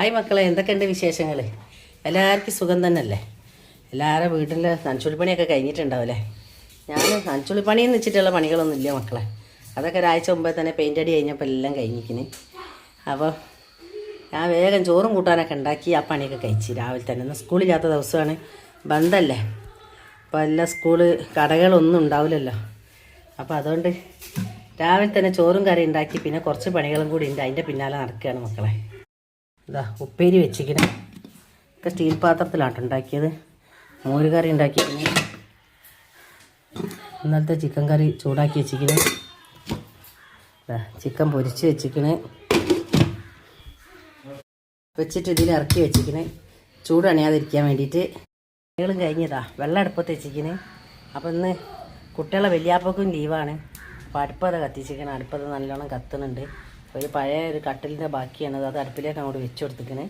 Hi മക്കളെ എന്തൊക്കെയുണ്ട് വിശേഷങ്ങൾ എല്ലാവർക്കും സുഖം തന്നെയല്ലേ? എല്ലാവരുടെ വീട്ടിൽ നനച്ചുളിപ്പണിയൊക്കെ കഴിഞ്ഞിട്ടുണ്ടാവില്ലേ ഞാൻ നനച്ചുളിപ്പണി എന്ന് വെച്ചിട്ടുള്ള പണികളൊന്നും ഇല്ല മക്കളെ. അതൊക്കെ ഒരാഴ്ച മുമ്പേ തന്നെ പെയിന്റ് അടി കഴിഞ്ഞപ്പോൾ എല്ലാം കഴിഞ്ഞിരിക്കുന്നു അപ്പോൾ ഞാൻ വേഗം ചോറും കൂട്ടാനൊക്കെ ഉണ്ടാക്കി ആ പണിയൊക്കെ കഴിച്ച് രാവിലെ തന്നെ. സ്കൂളില്ലാത്ത ദിവസമാണ്. ബന്ധല്ലേ? അപ്പോൾ എല്ലാ സ്കൂൾ കടകളൊന്നും ഉണ്ടാവില്ലല്ലോ. അപ്പോൾ അതുകൊണ്ട് രാവിലെ തന്നെ ചോറും കറി ഉണ്ടാക്കി പിന്നെ കുറച്ച് പണികളും കൂടി ഉണ്ട്. അതിന്റെ പിന്നാലെ നടക്കുകയാണ് മക്കളെ. ഇതാ ഉപ്പേരി വെച്ചിങ്ങനെ ഒക്കെ സ്റ്റീൽ പാത്രത്തിലാണ് ഉണ്ടാക്കിയത്. മോര് കറി ഉണ്ടാക്കിയിരിക്കുന്നത് ഇന്നലത്തെ ചിക്കൻ കറി ചൂടാക്കി ഇതാ ചിക്കൻ പൊരിച്ച് വെച്ചിരിക്കണേ. വെച്ചിട്ട് ഇതിൽ ഇറക്കി വെച്ചിരിക്കണേ. ചൂട് അണയാതിരിക്കാൻ വേണ്ടിയിട്ട്. കുട്ടികളും കഴിഞ്ഞതാ വെള്ളം അടുപ്പത്ത് വെച്ചിരിക്കണേ. അപ്പം ഇന്ന് കുട്ടികളെ വലിയാപ്പക്കും ലീവാണ് അപ്പോൾ അടുപ്പത് കത്തിച്ചിരിക്കണം. അടുപ്പത് നല്ലോണം കത്തുന്നുണ്ട്. ഒരു പഴയ ഒരു കട്ടിലിന്റെ ബാക്കിയാണ്. അത് അടുപ്പിലേക്ക് അങ്ങോട്ട് വെച്ച് കൊടുത്തിക്കണേ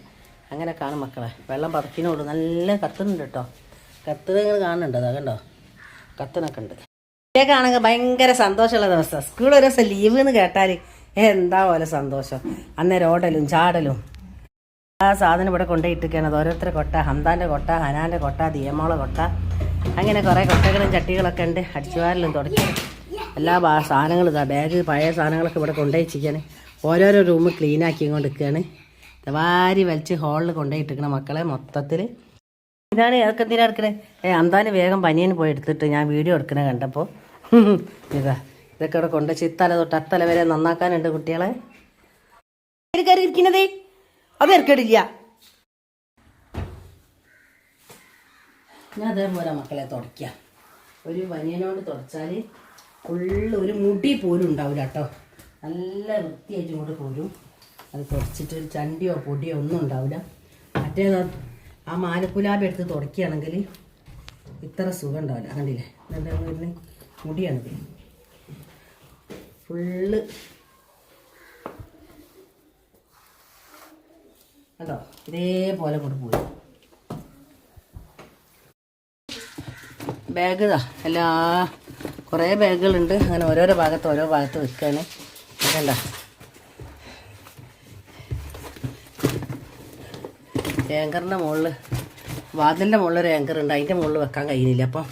അങ്ങനെ കാണും മക്കളെ. വെള്ളം പതക്കിനോളൂ നല്ല കത്തുന്നുണ്ട് കേട്ടോ. കത്ത് നിങ്ങൾ കാണുന്നുണ്ട്. കണ്ടോ? കത്തനൊക്കെ ഉണ്ട്. ഇതിലേക്കാണെങ്കിൽ ഭയങ്കര സന്തോഷമുള്ള ദിവസം സ്കൂൾ ഒരു ദിവസം ലീവ് എന്ന് കേട്ടാൽ എന്താ പോലെ സന്തോഷം. അന്നേരം ഓടലും ചാടലും. ആ സാധനം ഇവിടെ കൊണ്ടുപോയിട്ടിരിക്കുകയാണ് അത് ഓരോരുത്തരുടെ കൊട്ട. ഹംദാന്റെ കൊട്ട ഹനാന്റെ കൊട്ട ദിയമോളെ കൊട്ട. അങ്ങനെ കുറേ കൊട്ടകളും ചട്ടികളൊക്കെ ഉണ്ട്. അടിച്ചുവാരലും തുടക്കി എല്ലാ സാധനങ്ങളും ഇതാ. ബാഗ് പഴയ സാധനങ്ങളൊക്കെ ഇവിടെ കൊണ്ടുപോയിച്ചിരിക്കുകയാണ് ഓരോരോ റൂം ക്ലീൻ ആക്കി കൊണ്ട് നിൽക്കുകയാണ് വാരി വലിച്ച് ഹോളിൽ കൊണ്ടുപോയി കൊണ്ടുപോയിട്ടിരിക്കണ മക്കളെ മൊത്തത്തിൽ ഇതാണ് ഏതൊക്കെ എന്തിനാ എടുക്കണേ ഏ അന്താന് വേഗം പനിയന് പോയി എടുത്തിട്ട് ഞാൻ വീഡിയോ എടുക്കണേ കണ്ടപ്പോൾ ഇതാ ഇതൊക്കെ ഇവിടെ കൊണ്ട് ചിത്തല തൊട്ട് അത്തല വരെ നന്നാക്കാനുണ്ട് കുട്ടികളെ. കയറി ഇരിക്കുന്നതേ അത് ഇറക്കടില്ല ഞാൻ അതേപോലെ മക്കളെ തുടയ്ക്കാം. ഒരു വനിയനോട് തുടച്ചാൽ ഫുള്ള് ഒരു മുടി പോലും ഉണ്ടാവില്ല കേട്ടോ. നല്ല വൃത്തിയായിട്ട് ഇങ്ങോട്ട് പോരും അത് തുടച്ചിട്ട് ചണ്ടിയോ പൊടിയോ ഒന്നും ഉണ്ടാവില്ല. മറ്റേത് ആ മാലപ്പുലാബ് എടുത്ത് തുടക്കുകയാണെങ്കിൽ ഇത്ര സുഖം ഉണ്ടാവില്ല. കണ്ടില്ലേ? എന്താണെന്ന് വരുന്നത് മുടിയാണിത് ഫുള്ള് കണ്ടോ? ഇതേപോലെ കൊണ്ട് പോയി ബാഗ് ഇതാ. എല്ലാ കുറേ ബാഗുകളുണ്ട്. അങ്ങനെ ഓരോരോ ഭാഗത്ത് ഓരോ ഭാഗത്ത് വെക്കുകയാണ്. കണ്ട? ഏങ്കറിന്റെ മുകളിൽ വാതിലിന്റെ മുകളിൽ ഒരു ഏങ്കർ ഉണ്ട്. അതിന്റെ മുകളിൽ വെക്കാൻ കഴിയുന്നില്ല. അപ്പം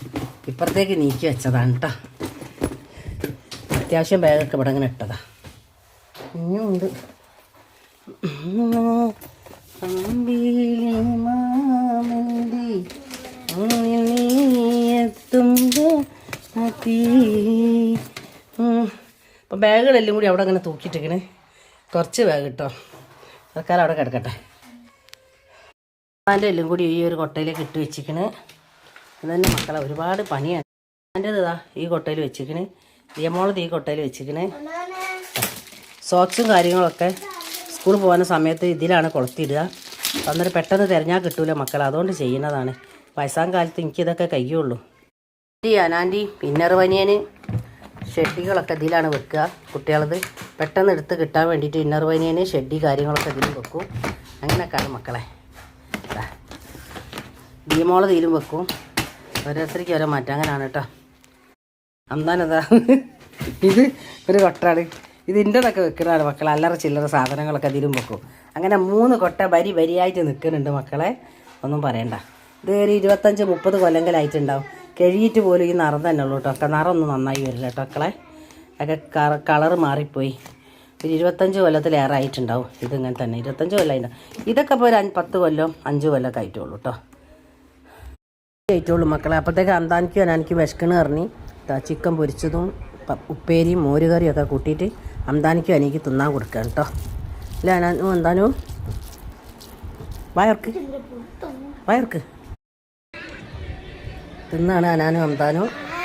ഇപ്പുറത്തേക്ക് നീക്കി വെച്ചതാണ് കേട്ടോ അത്യാവശ്യം ബാഗൊക്കെ ഇവിടെ അങ്ങനെ ഇട്ടതാ. ഇനിയും ഉണ്ട്. എത്തുമ്പോ അപ്പം ബാഗുകളെല്ലാം കൂടി അവിടെ അങ്ങനെ തൂക്കിയിട്ടിരിക്കണേ. കുറച്ച് ബാഗ് കിട്ടോ തൽക്കാലം അവിടെ കിടക്കട്ടെ. അതിന്റെ എല്ലാം കൂടി ഈ ഒരു കൊട്ടയിലേക്ക് ഇട്ട് വെച്ചിക്കണ് അതന്നെ തന്നെ മക്കളെ ഒരുപാട് പണിയാണ്. എന്റെ ഇതാ ഈ കൊട്ടയിൽ വെച്ചിക്കണ് ദിയമോളത് ഈ കൊട്ടയിൽ വെച്ചിക്കണ് സോക്സും കാര്യങ്ങളൊക്കെ സ്കൂളിൽ പോകുന്ന സമയത്ത് ഇതിലാണ് കൊളുത്തിയിടുക. അന്നേരം പെട്ടെന്ന് തിരഞ്ഞാൽ കിട്ടൂല മക്കൾ അതുകൊണ്ട് ചെയ്യുന്നതാണ്. വയസ്സാം കാലത്ത് എനിക്കിതൊക്കെ കഴിയുള്ളൂ. ആന്റി അനാന്റി പിന്നർ പനിയന്. ഷെഡികളൊക്കെ ഇതിലാണ് വെക്കുക. കുട്ടികളത് പെട്ടെന്ന് എടുത്ത് കിട്ടാൻ വേണ്ടിയിട്ട് ഇന്നർ വൈനേനെ ഷെഡി കാര്യങ്ങളൊക്കെ ഇതിലും വെക്കും. അങ്ങനെയൊക്കെയാണ് മക്കളെ. ഭീമോൾ ഇതിലും വെക്കും. ഓരോരുത്തർക്ക് ഓരോ മാറ്റം അങ്ങനെയാണ് കേട്ടോ. അന്താനതാ ഇത്. ഒരു കൊട്ടാണ്. ഇതിന്റെതൊക്കെ വെക്കുന്നതാണ് മക്കളെ. അല്ലറ ചില്ലറ സാധനങ്ങളൊക്കെ അതിലും വെക്കും. അങ്ങനെ മൂന്ന് കൊട്ട വരി വരിയായിട്ട് നിൽക്കുന്നുണ്ട് മക്കളെ. ഒന്നും പറയണ്ട. ഇത് ഒരു ഇരുപത്തഞ്ച് മുപ്പത് കൊല്ലങ്കലായിട്ടുണ്ടാവും കഴുകിയിട്ട് പോലും ഈ നിറം തന്നെ ഉള്ളൂ കേട്ടോ. ഒക്കെ നിറമൊന്നും നന്നായി വരില്ല കേട്ടോ മക്കളെ. ഒക്കെ കളറ് മാറിപ്പോയി. ഒരു ഇരുപത്തഞ്ച് കൊല്ലത്തിലേറെ ആയിട്ടുണ്ടാവും. ഇതിങ്ങനെ തന്നെ. ഇരുപത്തഞ്ച് കൊല്ലമായിട്ടുണ്ടാവും ഇതൊക്കെ ഇപ്പോൾ ഒരു പത്ത് കൊല്ലം അഞ്ച് കൊല്ലമൊക്കെ ആയിട്ടുള്ളൂ കേട്ടോ. ആയിട്ടുള്ളൂ മക്കളെ. അപ്പോഴത്തേക്ക് അന്താനിക്കും അനാനിക്കും വിശക്കണ് പറഞ്ഞ് ചിക്കൻ പൊരിച്ചതും ഉപ്പേരിയും മോരുകറിയും ഒക്കെ കൂട്ടിയിട്ട് അന്താനിക്കും എനിക്ക് തിന്നാൻ കൊടുക്കുക കേട്ടോ. അല്ല അനാനും എന്താനും വയർക്ക് വയർക്ക് തിന്നാണ് അനാനും അന്താനും